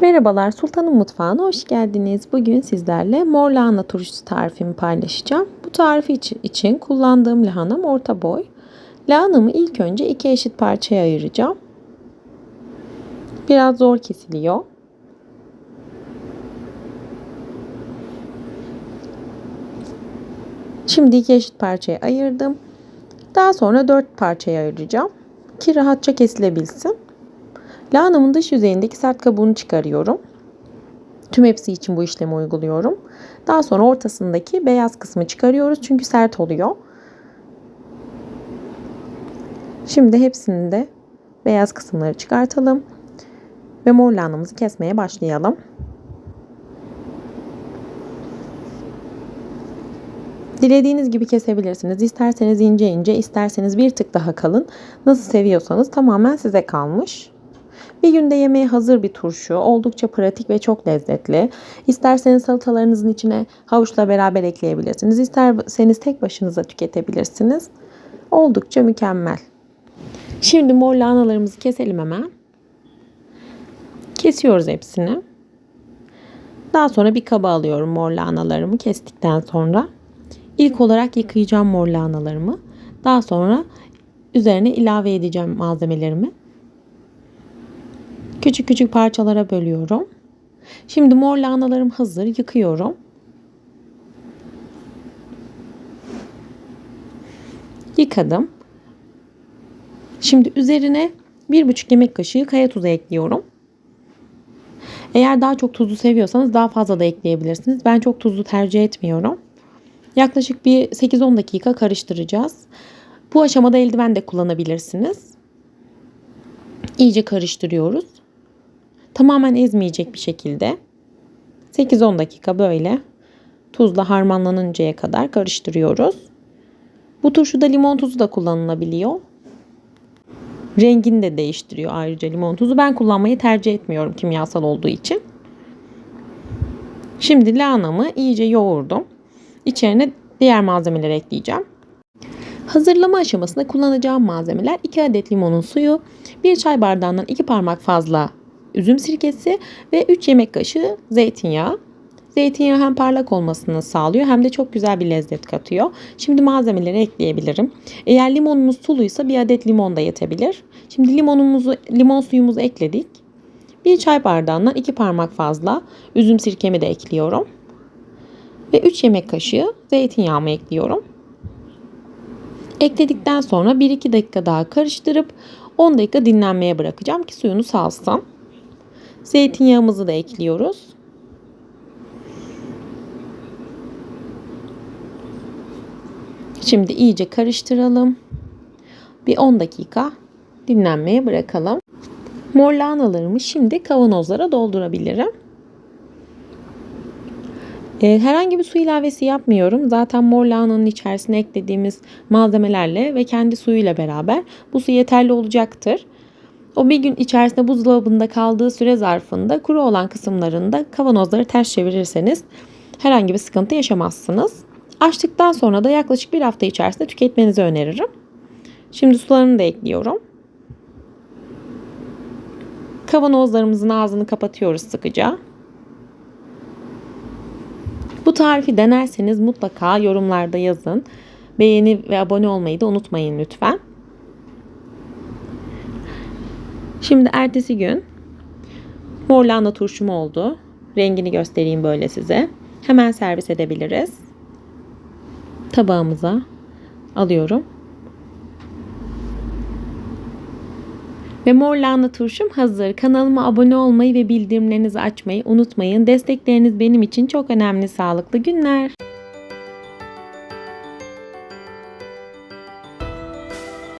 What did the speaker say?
Merhabalar Sultan'ın mutfağına hoş geldiniz. Bugün sizlerle mor lahana turşusu tarifimi paylaşacağım. Bu tarifi için, kullandığım lahanam orta boy. Lahanamı ilk önce iki eşit parçaya ayıracağım. Biraz zor kesiliyor. Şimdi iki eşit parçaya ayırdım. Daha sonra dört parçaya ayıracağım ki rahatça kesilebilsin. Lahanamın dış yüzeyindeki sert kabuğunu çıkarıyorum. Tüm hepsi için bu işlemi uyguluyorum. Daha sonra ortasındaki beyaz kısmı çıkarıyoruz çünkü sert oluyor. Şimdi hepsini de beyaz kısımları çıkartalım ve mor lahanamızı kesmeye başlayalım. Dilediğiniz gibi kesebilirsiniz. İsterseniz ince ince, isterseniz bir tık daha kalın. Nasıl seviyorsanız tamamen size kalmış. Bir günde yemeğe hazır bir turşu. Oldukça pratik ve çok lezzetli. İsterseniz salatalarınızın içine havuçla beraber ekleyebilirsiniz. İsterseniz tek başınıza tüketebilirsiniz. Oldukça mükemmel. Şimdi mor lahanalarımızı keselim hemen. Kesiyoruz hepsini. Daha sonra bir kaba alıyorum mor lahanalarımı kestikten sonra. İlk olarak yıkayacağım mor lahanalarımı. Daha sonra üzerine ilave edeceğim malzemelerimi. Küçük küçük parçalara bölüyorum. Şimdi mor lahanalarım hazır. Yıkıyorum. Yıkadım. Şimdi üzerine bir buçuk yemek kaşığı kaya tuzu ekliyorum. Eğer daha çok tuzlu seviyorsanız daha fazla da ekleyebilirsiniz. Ben çok tuzlu tercih etmiyorum. Yaklaşık bir 8-10 dakika karıştıracağız. Bu aşamada eldiven de kullanabilirsiniz. İyice karıştırıyoruz. Tamamen ezmeyecek bir şekilde 8-10 dakika böyle tuzla harmanlanıncaya kadar karıştırıyoruz. Bu turşuda limon tuzu da kullanılabiliyor. Rengini de değiştiriyor ayrıca limon tuzu. Ben kullanmayı tercih etmiyorum kimyasal olduğu için. Şimdi lahanamı iyice yoğurdum. İçerine diğer malzemeleri ekleyeceğim. Hazırlama aşamasında kullanacağım malzemeler 2 adet limonun suyu, 1 çay bardağından 2 parmak fazla üzüm sirkesi ve 3 yemek kaşığı zeytinyağı. Zeytinyağı hem parlak olmasını sağlıyor hem de çok güzel bir lezzet katıyor. Şimdi malzemeleri ekleyebilirim. Eğer limonumuz suluysa bir adet limon da yetebilir. Şimdi limonumuzu, limon suyumuzu ekledik. Bir çay bardağından 2 parmak fazla üzüm sirkemi de ekliyorum. Ve 3 yemek kaşığı zeytinyağımı ekliyorum. Ekledikten sonra 1-2 dakika daha karıştırıp 10 dakika dinlenmeye bırakacağım ki suyunu salsın. Zeytinyağımızı da ekliyoruz. Şimdi iyice karıştıralım. Bir 10 dakika dinlenmeye bırakalım. Mor lahanalarımı şimdi kavanozlara doldurabilirim. Ee, herhangi bir su ilavesi yapmıyorum. Zaten mor lahananın içerisine eklediğimiz malzemelerle ve kendi suyuyla beraber bu su yeterli olacaktır. O bir gün içerisinde buzdolabında kaldığı süre zarfında kuru olan kısımlarında kavanozları ters çevirirseniz herhangi bir sıkıntı yaşamazsınız. Açtıktan sonra da yaklaşık bir hafta içerisinde tüketmenizi öneririm. Şimdi sularını da ekliyorum. Kavanozlarımızın ağzını kapatıyoruz sıkıca. Bu tarifi denerseniz mutlaka yorumlarda yazın. Beğeni ve abone olmayı da unutmayın lütfen. Şimdi ertesi gün mor lahana turşum oldu. Rengini göstereyim böyle size. Hemen servis edebiliriz. Tabağımıza alıyorum. Ve mor turşum hazır. Kanalıma abone olmayı ve bildirimlerinizi açmayı unutmayın. Destekleriniz benim için çok önemli. Sağlıklı günler.